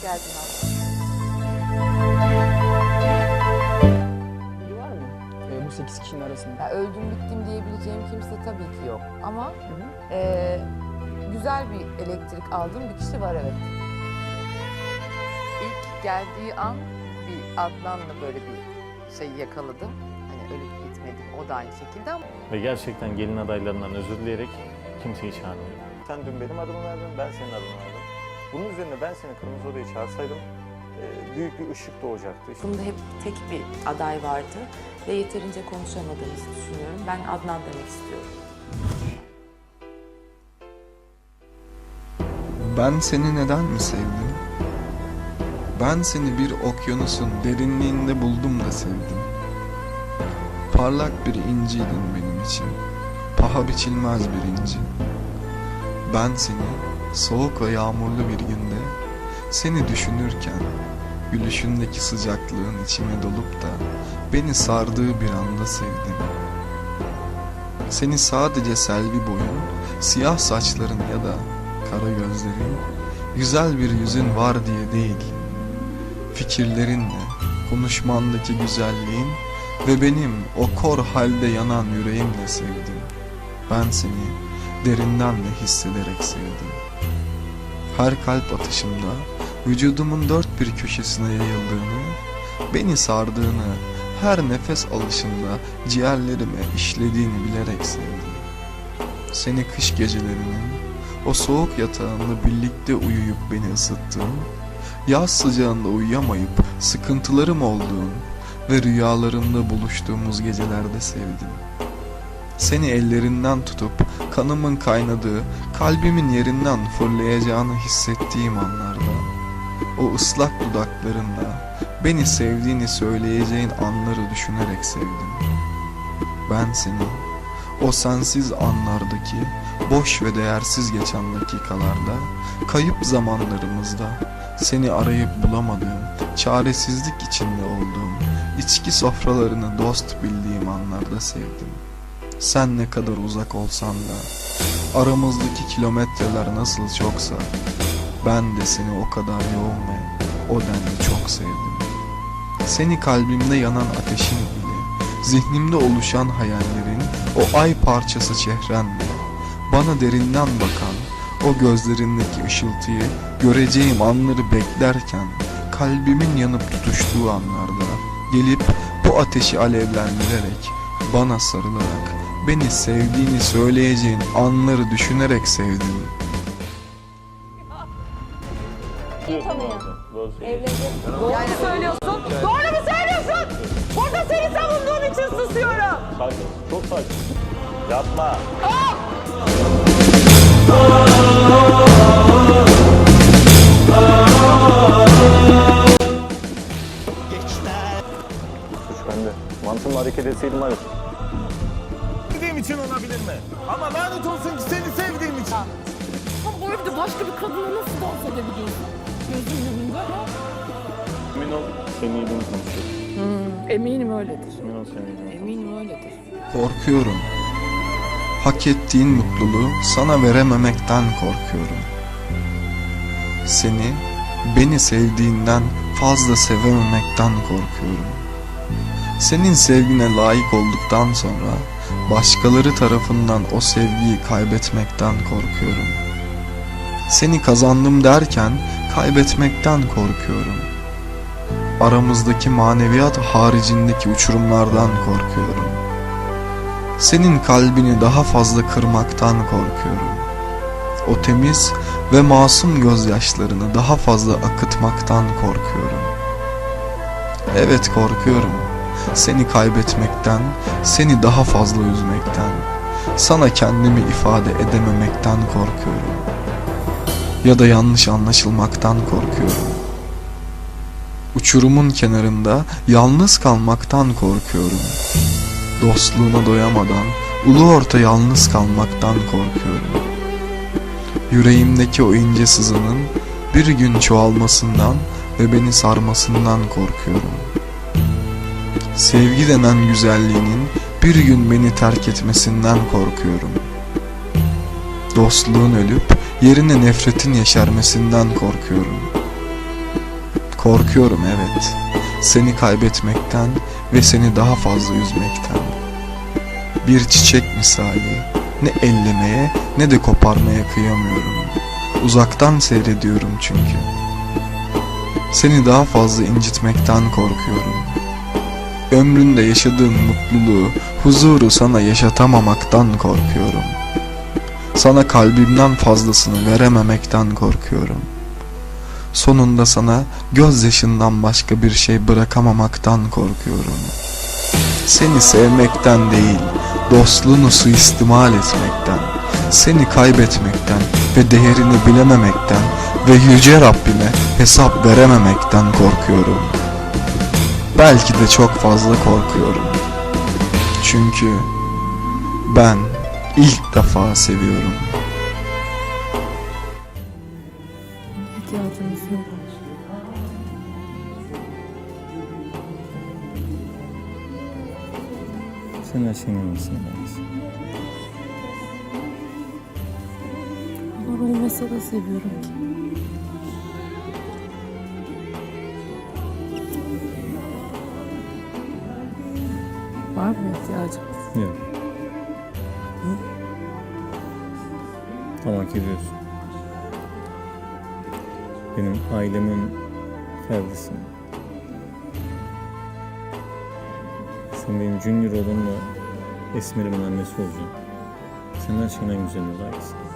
Hoş geldin abla. Biri var mı? Ee, bu 8 kişinin arasında. Ya öldüm bittim diyebileceğim kimse tabii ki yok. Ama eee, güzel bir elektrik aldığım bir kişi var evet. İlk geldiği an bir Adnan'la böyle bir şey yakaladım. Hani ölüp gitmedim o da aynı şekilde ama Ve gerçekten gelin adaylarından özür dileyerek kimseyi çağırmıyor. Sen dün benim adımı verdin, ben senin adını verdim. Bunun üzerine ben seni Kırmızı Oda'ya çağırsaydım e, büyük bir ışık doğacaktı. Bunda hep tek bir aday vardı ve yeterince konuşamadığımızı düşünüyorum. Ben Adnan demek istiyorum. Ben seni neden mi sevdim? Ben seni bir okyanusun derinliğinde buldum da sevdim. Parlak bir inciydin benim için, paha biçilmez bir inci. Ben seni soğuk ve yağmurlu bir günde, seni düşünürken, gülüşündeki sıcaklığın içime dolup da beni sardığı bir anda sevdim. Seni sadece selvi boyun, siyah saçların ya da kara gözlerin, güzel bir yüzün var diye değil. Fikirlerinle, konuşmandaki güzelliğin ve benim o kor halde yanan yüreğimle sevdim. Ben seni derinden de hissederek sevdim. Her kalp atışımda vücudumun dört bir köşesine yayıldığını, beni sardığını, her nefes alışında ciğerlerime işlediğini bilerek sevdim. Seni kış gecelerinin o soğuk yatağında birlikte uyuyup beni ısıttığın, yaz sıcağında uyuyamayıp sıkıntılarım olduğun ve rüyalarımda buluştuğumuz gecelerde sevdim. Seni ellerinden tutup kanımın kaynadığı, kalbimin yerinden fırlayacağını hissettiğim anlarda, o ıslak dudaklarında beni sevdiğini söyleyeceğin anları düşünerek sevdim. Ben seni o sensiz anlardaki boş ve değersiz geçen dakikalarda, kayıp zamanlarımızda seni arayıp bulamadığım, çaresizlik içinde olduğum, içki sofralarını dost bildiğim anlarda sevdim. Sen ne kadar uzak olsan da, aramızdaki kilometreler nasıl çoksa, ben de seni o kadar yoğun ve o denli çok sevdim. Seni kalbimde yanan ateşin ile, zihnimde oluşan hayallerin, o ay parçası çehrenle, bana derinden bakan, o gözlerindeki ışıltıyı göreceğim anları beklerken, kalbimin yanıp tutuştuğu anlarda, gelip bu ateşi alevlendirerek, bana sarılarak, beni sevdiğini söyleyeceğin anları düşünerek sevdim. Doğru söylüyorsun. yani söylüyorsun? Doğru mu söylüyorsun? Burada seni savunduğum için susuyorum. Sakin, çok sakin. Yapma. Suç bende. Mantığımla hareket etseydim hayır. İçin olabilir mi? Ama lanet olsun ki seni sevdiğim için. Ama bu evde başka bir kadına nasıl dans edebiliyorsun? Gözümün önünde. Emin ol senin iyiliğini konuşuyor. Eminim öyledir. Emin ol senin iyiliğini Eminim öyledir. Korkuyorum. Hak ettiğin mutluluğu sana verememekten korkuyorum. Seni, beni sevdiğinden fazla sevememekten korkuyorum. Senin sevgine layık olduktan sonra başkaları tarafından o sevgiyi kaybetmekten korkuyorum. Seni kazandım derken kaybetmekten korkuyorum. Aramızdaki maneviyat haricindeki uçurumlardan korkuyorum. Senin kalbini daha fazla kırmaktan korkuyorum. O temiz ve masum gözyaşlarını daha fazla akıtmaktan korkuyorum. Evet korkuyorum. Seni kaybetmekten, seni daha fazla üzmekten, sana kendimi ifade edememekten korkuyorum. Ya da yanlış anlaşılmaktan korkuyorum. Uçurumun kenarında yalnız kalmaktan korkuyorum. Dostluğuna doyamadan ulu orta yalnız kalmaktan korkuyorum. Yüreğimdeki o ince sızının bir gün çoğalmasından ve beni sarmasından korkuyorum. Sevgi denen güzelliğinin bir gün beni terk etmesinden korkuyorum. Dostluğun ölüp yerine nefretin yeşermesinden korkuyorum. Korkuyorum evet. Seni kaybetmekten ve seni daha fazla üzmekten. Bir çiçek misali ne ellemeye ne de koparmaya kıyamıyorum. Uzaktan seyrediyorum çünkü. Seni daha fazla incitmekten korkuyorum. Ömründe yaşadığın mutluluğu, huzuru sana yaşatamamaktan korkuyorum. Sana kalbimden fazlasını verememekten korkuyorum. Sonunda sana gözyaşından başka bir şey bırakamamaktan korkuyorum. Seni sevmekten değil, dostluğunu suistimal etmekten, seni kaybetmekten ve değerini bilememekten ve yüce Rabbime hesap verememekten korkuyorum. Belki de çok fazla korkuyorum. Çünkü ben ilk defa seviyorum. İhtiyacımız yok. Sen olmasın Deniz. Onlar olmasa da seviyorum ki. Var mı ihtiyacımız? Yok. Ama hak ediyorsun. Benim ailemin ferdisin. Sen benim junior oğlumla Esmer'imin annesi olacaksın. Sen her şeyin en güzeline layıksın.